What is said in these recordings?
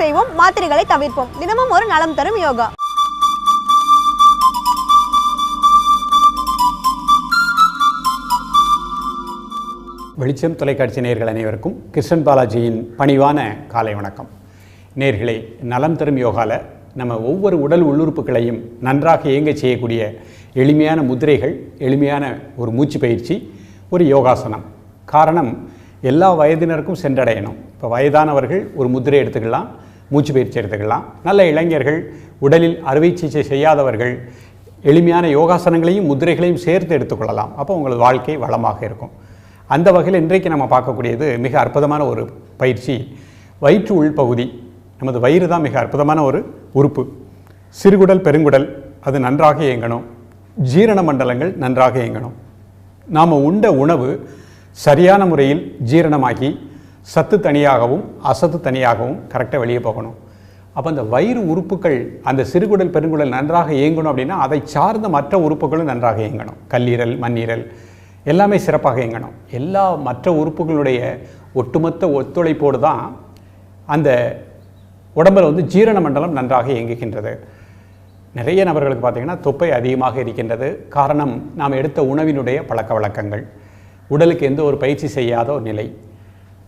செய்வோம் மாத்திரைகளை தவிர்ப்போம். தினமும் ஒரு நலம் தரும் யோகா. வெளிச்சம் தொலைக்காட்சி நேர்கள் அனைவருக்கும் கிருஷ்ணன் பாலாஜியின் பணிவான காலை வணக்கம். நேர்களே நலம் தரும் யோகால நம்ம ஒவ்வொரு உடல் உள்ளுறுப்புகளையும் நன்றாக இயங்க செய்யக்கூடிய எளிமையான முதிரைகள் எளிமையான ஒரு மூச்சு பயிற்சி ஒரு யோகாசனம். காரணம் எல்லா வயதினருக்கும் சென்றடையணும். இப்போ வயதானவர்கள் ஒரு முதிரை எடுத்துக்கலாம் மூச்சு பயிற்சி எடுத்துக்கலாம். நல்ல இளைஞர்கள் உடலில் அறுவை சிகிச்சை செய்யாதவர்கள் எளிமையான யோகாசனங்களையும் முதிரைகளையும் சேர்த்து எடுத்துக்கொள்ளலாம். அப்போ உங்களது வாழ்க்கை வளமாக இருக்கும். அந்த வகையில் இன்றைக்கு நம்ம பார்க்கக்கூடியது மிக அற்புதமான ஒரு பயிற்சி. வயிற்று உள்பகுதி நமது வயிறு தான் மிக அற்புதமான ஒரு உறுப்பு. சிறுகுடல் பெருங்குடல் அது நன்றாக இயங்கணும். ஜீரண மண்டலங்கள் நன்றாக இயங்கணும். நாம் உண்ட உணவு சரியான முறையில் ஜீரணமாகி சத்து தனியாகவும் அசத்து தனியாகவும் கரெக்டாக வெளியே போகணும். அப்போ அந்த வயிறு உறுப்புகள் அந்த சிறுகுடல் பெருங்குடல் நன்றாக இயங்கணும் அப்படின்னா அதை சார்ந்த மற்ற உறுப்புகளும் நன்றாக இயங்கணும். கல்லீரல் மண்ணீரல் எல்லாமே சிறப்பாக இயங்கணும். எல்லா மற்ற உறுப்புகளுடைய ஒட்டுமொத்த ஒத்துழைப்போடு தான் அந்த உடம்பில் வந்து ஜீரண மண்டலம் நன்றாக இயங்குகின்றது. நிறைய நபர்களுக்கு பார்த்திங்கன்னா தொப்பை அதிகமாக இருக்கின்றது. காரணம் நாம் எடுத்த உணவினுடைய பழக்க வழக்கங்கள். உடலுக்கு எந்த ஒரு பயிற்சி செய்யாத ஒரு நிலை.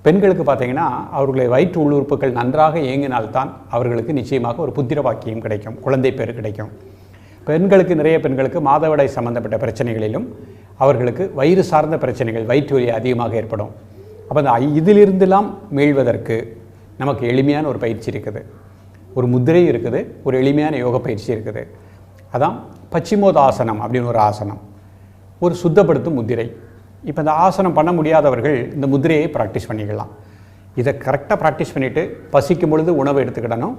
பெண்களுக்கு பார்த்தீங்கன்னா அவர்களுடைய வயிற்று உள்ளுறுப்புகள் நன்றாக இயங்கினால்தான் அவர்களுக்கு நிச்சயமாக ஒரு புத்திர வாக்கியம் கிடைக்கும் குழந்தை பேர் கிடைக்கும். பெண்களுக்கு நிறைய பெண்களுக்கு மாதவிடாய் சம்பந்தப்பட்ட பிரச்சனைகளிலும் அவர்களுக்கு வயிறு சார்ந்த பிரச்சனைகள் வயிற்று வலி அதிகமாக ஏற்படும். அப்போ அந்த ஐ- இதிலிருந்தெல்லாம் மீள்வதற்கு நமக்கு எளிமையான ஒரு பயிற்சி இருக்குது. ஒரு முதிரை இருக்குது ஒரு எளிமையான யோக பயிற்சி இருக்குது. அதான் பச்சிமோதாசனம் அப்படின்னு ஒரு ஆசனம். ஒரு சுத்தப்படுத்தும் முத்திரை இப்போ இந்த ஆசனம் பண்ண முடியாதவர்கள் இந்த முத்திரையை ப்ராக்டிஸ் பண்ணிக்கலாம். இதை கரெக்டாக ப்ராக்டிஸ் பண்ணிவிட்டு பசிக்கும் பொழுது உணவை எடுத்துக்கிடணும்.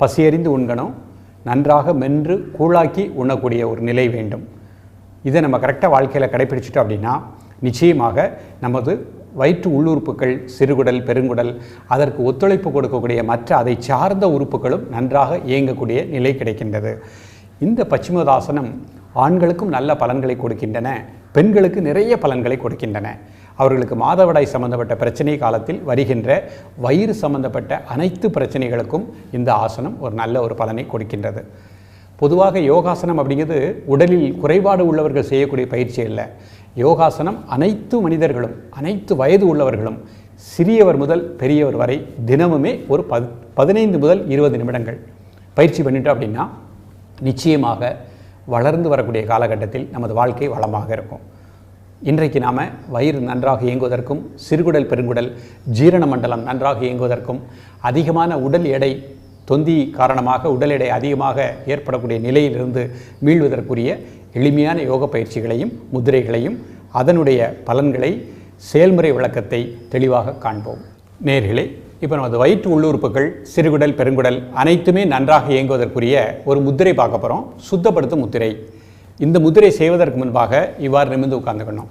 பசியறிந்து உண்கணும். நன்றாக மென்று கூழாக்கி உண்ணக்கூடிய ஒரு நிலை வேண்டும். இதை நம்ம கரெக்டாக வாழ்க்கையில் கடைபிடிச்சிட்டோம் அப்படின்னா நிச்சயமாக நமது வயிற்று உள்ளுறுப்புகள் சிறுகுடல் பெருங்குடல் அதற்கு ஒத்துழைப்பு கொடுக்கக்கூடிய மற்ற அதை சார்ந்த உறுப்புகளும் நன்றாக இயங்கக்கூடிய நிலை கிடைக்கின்றது. இந்த பச்சிமதாசனம் ஆண்களுக்கும் நல்ல பலன்களை கொடுக்கின்றன பெண்களுக்கு நிறைய பலன்களை கொடுக்கின்றன. அவர்களுக்கு மாதவிடாய் சம்பந்தப்பட்ட பிரச்சனை காலத்தில் வருகின்ற வயிறு சம்பந்தப்பட்ட அனைத்து பிரச்சனைகளுக்கும் இந்த ஆசனம் ஒரு நல்ல ஒரு பலனை கொடுக்கின்றது. பொதுவாக யோகாசனம் அப்படிங்கிறது உடலில் குறைபாடு உள்ளவர்கள் செய்யக்கூடிய பயிற்சி அல்ல. யோகாசனம் அனைத்து மனிதர்களும் அனைத்து வயது உள்ளவர்களும் சிறியவர் முதல் பெரியவர் வரை தினமுமே ஒரு பதினைந்து முதல் இருபது நிமிடங்கள் பயிற்சி பண்ணிட்டோம் அப்படின்னா நிச்சயமாக வளர்ந்து வரக்கூடிய காலகட்டத்தில் நமது வாழ்க்கை வளமாக இருக்கும். இன்றைக்கு நாம் வயிறு நன்றாக இயங்குவதற்கும் சிறுகுடல் பெருங்குடல் ஜீரண மண்டலம் நன்றாக இயங்குவதற்கும் அதிகமான உடல் எடை தொந்தி காரணமாக உடல் எடை அதிகமாக ஏற்படக்கூடிய நிலையிலிருந்து மீள்வதற்குரிய எளிமையான யோக பயிற்சிகளையும் முதிரைகளையும் அதனுடைய பலன்களை செயல்முறை விளக்கத்தை தெளிவாக காண்போம். நேர்களே இப்போ நமது வயிற்று உள்ளுறுப்புகள் சிறுகுடல் பெருங்குடல் அனைத்துமே நன்றாக இயங்குவதற்குரிய ஒரு முத்திரை பார்க்க போகிறோம் சுத்தப்படுத்தும் முத்திரை. இந்த முத்திரை செய்வதற்கு முன்பாக இவ்வாறு நிமிர்ந்து உட்கார்ந்துக்கணும்.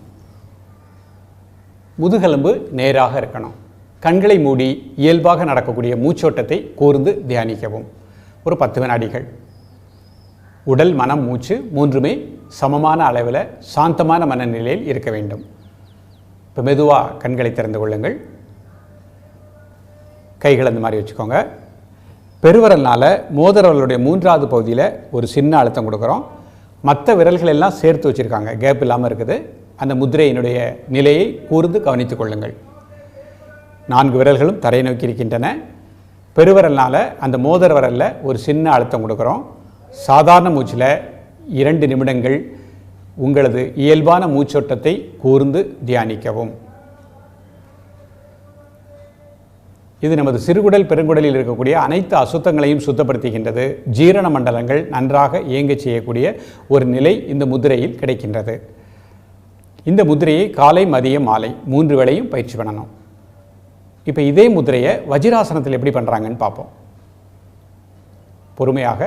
முதுகெலும்பு நேராக இருக்கணும். கண்களை மூடி இயல்பாக நடக்கக்கூடிய மூச்சோட்டத்தை கூர்ந்து தியானிக்கவும். ஒரு பத்து வினாடிகள். உடல் மனம் மூச்சு மூன்றுமே சமமான அளவில் சாந்தமான மனநிலையில் இருக்க வேண்டும். இப்போ மெதுவாக கண்களை திறந்து கொள்ளுங்கள். கைகள் அந்த மாதிரி வச்சுக்கோங்க. பெருவரல்னால் மோதிரவர்களுடைய மூன்றாவது பகுதியில் ஒரு சின்ன அழுத்தம் கொடுக்குறோம். மற்ற விரல்கள் எல்லாம் சேர்த்து வச்சுருக்காங்க. கேப் இல்லாமல் இருக்குது. அந்த முதிரையினுடைய நிலையை கூர்ந்து கவனித்துக் கொள்ளுங்கள். நான்கு விரல்களும் தரையை நோக்கி இருக்கின்றன. பெருவிரல்னால அந்த மோதிர விரலில் ஒரு சின்ன அழுத்தம் கொடுக்குறோம். சாதாரண மூச்சில் இரண்டு நிமிடங்கள் உங்களது இயல்பான மூச்சோட்டத்தை கூர்ந்து தியானிக்கவும். இது நமது சிறுகுடல் பெருங்குடலில் இருக்கக்கூடிய அனைத்து அசுத்தங்களையும் சுத்தப்படுத்துகின்றது. ஜீரண மண்டலங்கள் நன்றாக இயங்கச் செய்யக்கூடிய ஒரு நிலை இந்த முதிரையில் கிடைக்கின்றது. இந்த முதிரையை காலை மதியம் மாலை மூன்று வேளையும் பயிற்சி பண்ணணும். இப்போ இதே முதிரையை வஜ்ராசனத்தில் எப்படி பண்ணுறாங்கன்னு பார்ப்போம். பொறுமையாக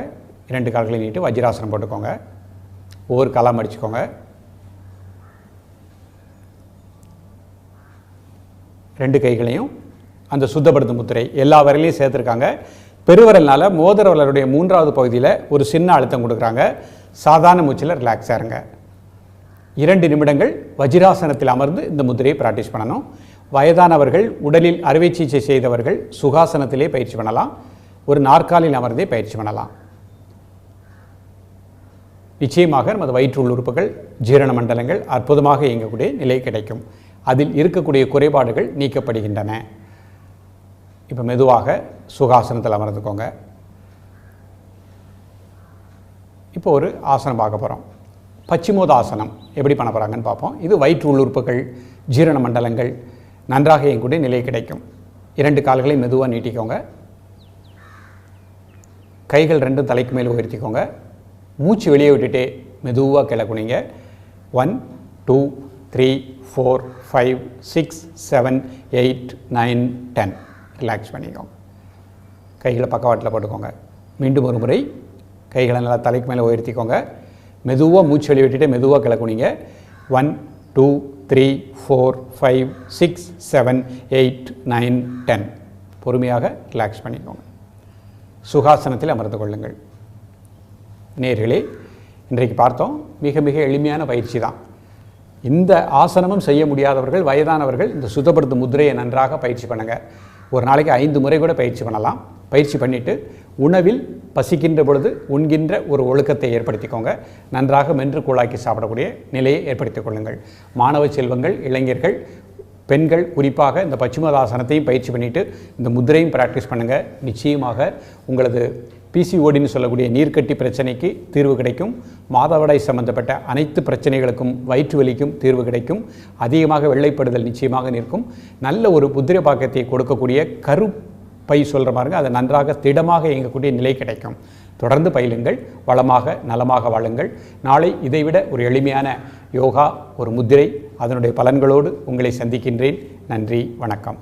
இரண்டு கால்களை நீட்டு வஜ்ராசனம் போட்டுக்கோங்க. ஒவ்வொரு காலாக அடிச்சுக்கோங்க. ரெண்டு கைகளையும் அந்த சுத்தப்படுத்தும் முத்திரை எல்லா விரலையும் சேர்த்துருக்காங்க. பெருவரல்னால் மோதிர விரலுடைய மூன்றாவது பகுதியில் ஒரு சின்ன அழுத்தம் கொடுக்குறாங்க. சாதாரண மூச்சில் ரிலாக்ஸ் இருங்க. இரண்டு நிமிடங்கள் வஜிராசனத்தில் அமர்ந்து இந்த முத்திரையை ப்ராக்டிஸ் பண்ணணும். வயதானவர்கள் உடலில் அறுவை சிகிச்சை செய்தவர்கள் சுகாசனத்திலே பயிற்சி பண்ணலாம். ஒரு நாற்காலில் அமர்ந்தே பயிற்சி பண்ணலாம். நிச்சயமாக நமது வயிற்று உள்ளுறுப்புகள் ஜீரண மண்டலங்கள் அற்புதமாக இயங்கக்கூடிய நிலை கிடைக்கும். அதில் இருக்கக்கூடிய குறைபாடுகள் நீக்கப்படுகின்றன. இப்போ மெதுவாக சுகாசனத்தில் அமர்ந்துக்கோங்க. இப்போ ஒரு ஆசனம் பார்க்க போகிறோம் பச்சிமோதாசனம் எப்படி பண்ண போகிறாங்கன்னு பார்ப்போம். இது வயிற்று உள்ளுறுப்புகள் ஜீரண மண்டலங்கள் நன்றாக இயங்கக்கூடிய நிலை கிடைக்கும். இரண்டு கால்களை மெதுவாக நீட்டிக்கோங்க. கைகள் ரெண்டும் தலைக்கு மேலே உயர்த்திக்கோங்க. மூச்சு வெளியே விட்டுட்டே மெதுவாக கிளக்குனிங்க. One two three four five six seven eight nine ten relax பண்ணிக்கோங்க. கைகளை பக்கவாட்டில் போட்டுக்கோங்க. மீண்டும் ஒரு முறை கைகளை நல்லா தலைக்கு மேலே உயர்த்திக்கோங்க. மெதுவாக மூச்சு வெளியே விட்டுட்டு மெதுவாக கிளக்குனிங்க. One two three four five six seven eight nine ten பொறுமையாக ரிலாக்ஸ் பண்ணிக்கோங்க. சுகாசனத்தில் அமர்ந்து கொள்ளுங்கள். நேர்களே இன்றைக்கு பார்த்தோம் மிக மிக எளிமையான பயிற்சி தான். இந்த ஆசனமும் செய்ய முடியாதவர்கள் வயதானவர்கள் இந்த சுத்தப்படுத்தும் முத்திரையை நன்றாக பயிற்சி பண்ணுங்கள் ஒரு நாளைக்கு ஐந்து முறை கூட பயிற்சி பண்ணலாம். பயிற்சி பண்ணிவிட்டு உணவில் பசிக்கின்ற பொழுது உண்கின்ற ஒரு ஒழுக்கத்தை ஏற்படுத்திக்கோங்க. நன்றாக மென்று கூழாக்கி சாப்பிடக்கூடிய நிலையை ஏற்படுத்திக் கொள்ளுங்கள். மாணவ செல்வங்கள் இளைஞர்கள் பெண்கள் குறிப்பாக இந்த பச்சிமதாசனத்தையும் பயிற்சி பண்ணிவிட்டு இந்த முத்திரையும் ப்ராக்டிஸ் பண்ணுங்கள் நிச்சயமாக உங்களது பிசிஓடின்னு சொல்லக்கூடிய நீர்க்கட்டி பிரச்சனைக்கு தீர்வு கிடைக்கும். மாதவிடாய் சம்பந்தப்பட்ட அனைத்து பிரச்சனைகளுக்கும் வயிற்று வலிக்கும் தீர்வு கிடைக்கும். அதிகமாக வெள்ளைப்படுதல் நிச்சயமாக நிற்கும். நல்ல ஒரு புத்திர பாக்கத்தை கொடுக்கக்கூடிய கருப்பை சொல்கிற பாருங்க அது நன்றாக திடமாக இயங்கக்கூடிய நிலை கிடைக்கும். தொடர்ந்து பயிலுங்கள் வளமாக நலமாக வாழுங்கள். நாளை இதைவிட ஒரு எளிமையான யோகா ஒரு முத்திரை அதனுடைய பலன்களோடு உங்களை சந்திக்கின்றேன். நன்றி வணக்கம்.